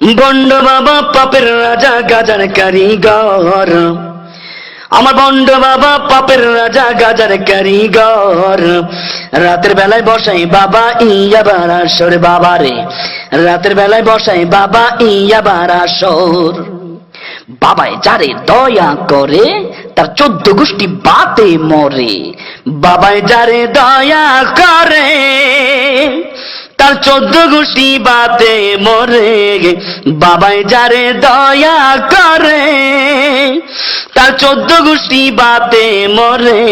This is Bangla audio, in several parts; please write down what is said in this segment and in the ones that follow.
বন্ড বাবা পাপের রাজা, গাজার কারিগর। আমার বন্ড বাবা পাপের রাজা, গাজার কারিগর। রাতের বেলায় বসাই বাবা ইয়া বারাসর বাবা রে রাতের বেলায় বসাই বাবা ইয়া বারাসর বাবায় যারে দয়া করে, তার চোদ্দ গোষ্ঠী বাতে মরে। বাবায় যারে দয়া করে তার চোদ্দ গোষ্ঠী বাতে মরে বাবাই যারে দয়া করে, তার চোদ্দ গোষ্ঠী বাতে মরে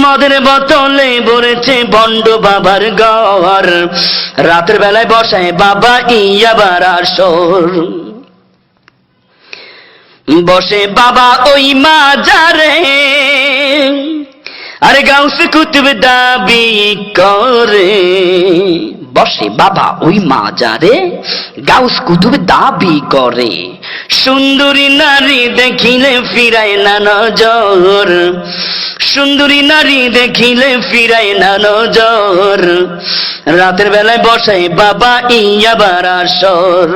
মদের বোতলে ভরেছে ভণ্ড বাবার ঘর। রাতের বেলায় বসায় বাবা ইয়াবার আসর। বসে বাবা ওই মা মাজারে, আরে গাউস কুতুব দাবি করে। বসে বাবা ওই মাজারে, গাউস কুতুব দাবি করে। সুন্দরী নারী দেখিলে ফিরায় না নজর। সুন্দরী নারী দেখিলে ফিরায় না নজর। রাতের বেলায় বসাই বাবা ইয়াবার আসর।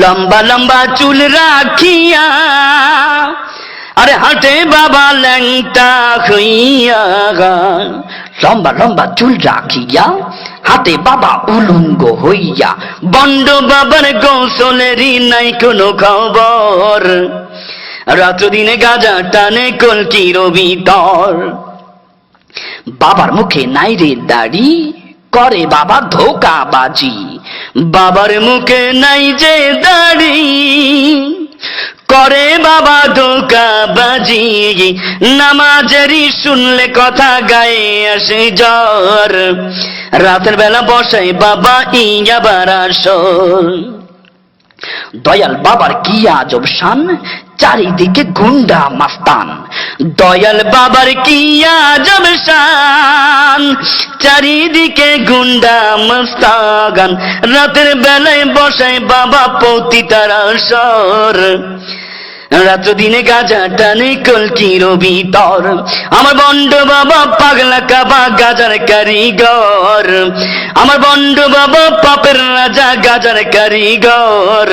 লম্বা লম্বা চুল রাখিয়া, আরে হাটে বাবা ল্যাংটা হইয়া লম্বা লম্বা চুল রাখিয়া, হাতে বাবা উলঙ্গ হইয়া বন্ড বাবার কৌশলেরই নাই কোনো খবর। রাত্র দিনে গাজা টানে কলকির ভিতর। বাবার মুখে নাই রে দাড়ি, করে বাবা ধোকাবাজি বাবার মুখে নাই যে দাড়ি। করে বাবা ধোকাবাজি নামাজেরই শুনলে কথা গায়ে আসে জ্বর। রাতের বেলা বসাই বাবা ইয়াবার আসর। দয়াল বাবার কি আজব শান, চারিদিকে গুন্ডা মাস্তান। দয়াল বাবার কি আজব শান চারিদিকে গুন্ডা মস্তাগান। রাতের বেলায় বসায় বাবা পতিতার আসর রাত দিনে গাজা টানে কলকির ভিতর। আমার বন্ড বাবা পাগলা কাবা গাজার কারিগর। আমার বন্ড বাবা পাপের রাজা গাজার কারিগর।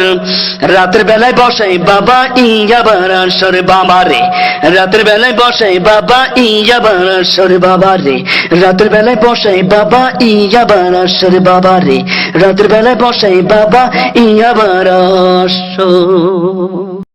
রাতের বেলায় বসাই বাবা ইয়া বারাসর বাবা রে রাতের বেলায় বসাই বাবা ইয়া বারাসর বাবা রে রাতের বেলায় বসাই বাবা ইয়া বারাসর বাবা রে রাতের বেলায় বসাই বাবা ইয়া বারাসর